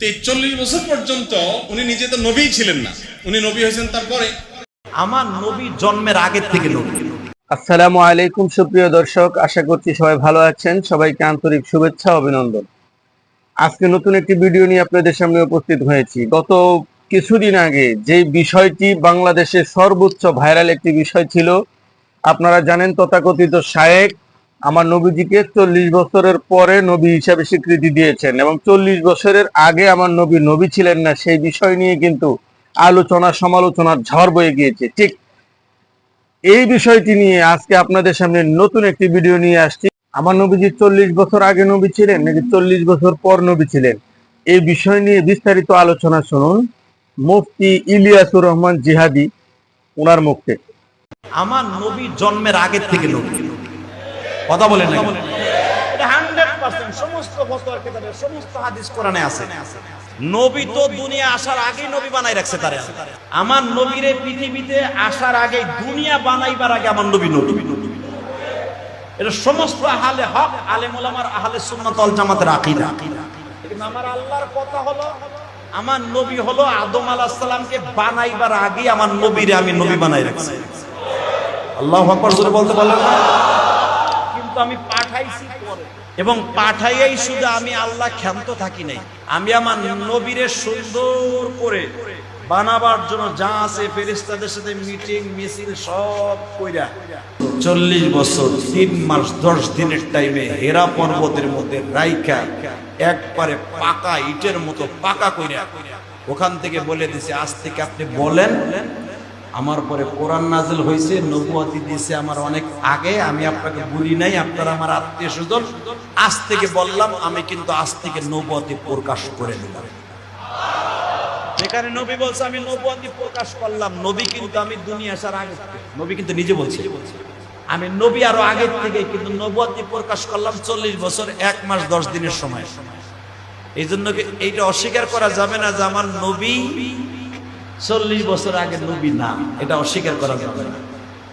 তো এই চল্লিশ বছর পর্যন্ত উনি নিজে তো নবী ছিলেন না। উনি নবী হয়েছেন তারপরে। আমার নবী জন্মের আগের থেকে নবী। আসসালামু আলাইকুম সুপ্রিয় দর্শক। আশা করছি সবাই ভালো আছেন। সবাইকে আন্তরিক শুভেচ্ছা ও অভিনন্দন। আজকে নতুন একটি ভিডিও নিয়ে আপনাদের সামনে উপস্থিত হয়েছি। গত কিছুদিন আগে যে বিষয়টি বাংলাদেশের সর্বোচ্চ ভাইরাল একটি বিষয় ছিল আপনারা জানেন তথাকথিত শায়েক আমার নবীজিকে চল্লিশ বছরের পরে নবী হিসাবে স্বীকৃতি দিয়েছেন এবং চল্লিশ বছরের আগে আমার নবী নবী ছিলেন না, সেই বিষয় নিয়ে কিন্তু আলোচনা, সমালোচনার ঝড় বয়ে গিয়েছে। ঠিক এই বিষয়টি নিয়ে আজকে আপনাদের সামনে নতুন একটি ভিডিও নিয়ে আসছি। আমার নবীজি চল্লিশ বছর আগে নবী ছিলেন, নাকি চল্লিশ বছর পর নবী ছিলেন? এই বিষয় নিয়ে বিস্তারিত আলোচনা শুনুন মুফতি ইলিয়াসুর রহমান জিহাদি ওনার মুখ আমার নবী জন্মের আগের থেকে নবী। কথা বলেন না এটা 100% সমস্ত ফতোয়ার কিতাবে সমস্ত হাদিস কোরআনে আছে। নবী তো দুনিয়া আসার আগেই নবী বানাই রাখছে আমার নবীরে পৃথিবীতে আসার আগে দুনিয়া বানাইবার আগে আমার নবী এটা সমস্ত হক আহলে আমার আল্লাহর কথা হলো, আমার নবী হলো আদম আলাইহিস বানাইবার আগে আমার নবীরে আমি নবী বানাই রাখছি। আল্লাহ বলতে পারলেন না? আমি পাঠাইছি পরে। এবং পাঠাইয়াই শুধু আমি আল্লাহ ক্ষান্ত থাকি নাই। আমি আমার নবীরে সুন্দর করে বানাবার জন্য যা আছে ফেরেস্তাদের সাথে মিটিং, মিছিল সব কইরা চল্লিশ বছর, তিন মাস, দশ দিনের টাইমে হেরা পর্বতের মধ্যে রাইকা একবারে পাকা ইটের মতো পাকা কইরা ওখান থেকে বলে দিছে, আজ থেকে আপনি বলেন আমার পরে কোরআন নাজিল হয়েছে, নবুয়াতি দিয়েছে আমার অনেক আগে, আমি আপনাকে বলি নাই, আপনারা আমার আত্মীয় স্বজন, আজ থেকে বললাম, আমি কিন্তু আজ থেকে নবুয়াতি প্রকাশ করে দিলাম নবী বলছে, আমি প্রকাশ করলাম, নবী কিন্তু আমি আগে, নবী কিন্তু নিজে বলছে। আমি নবী আরও থেকে কিন্তু প্রকাশ করলাম চল্লিশ বছর, এক মাস দশ দিনের সময়। এই জন্য এইটা অস্বীকার করা যাবে না যে আমার নবী চল্লিশ বছর আগে নবী না এটা অস্বীকার করা যাবে না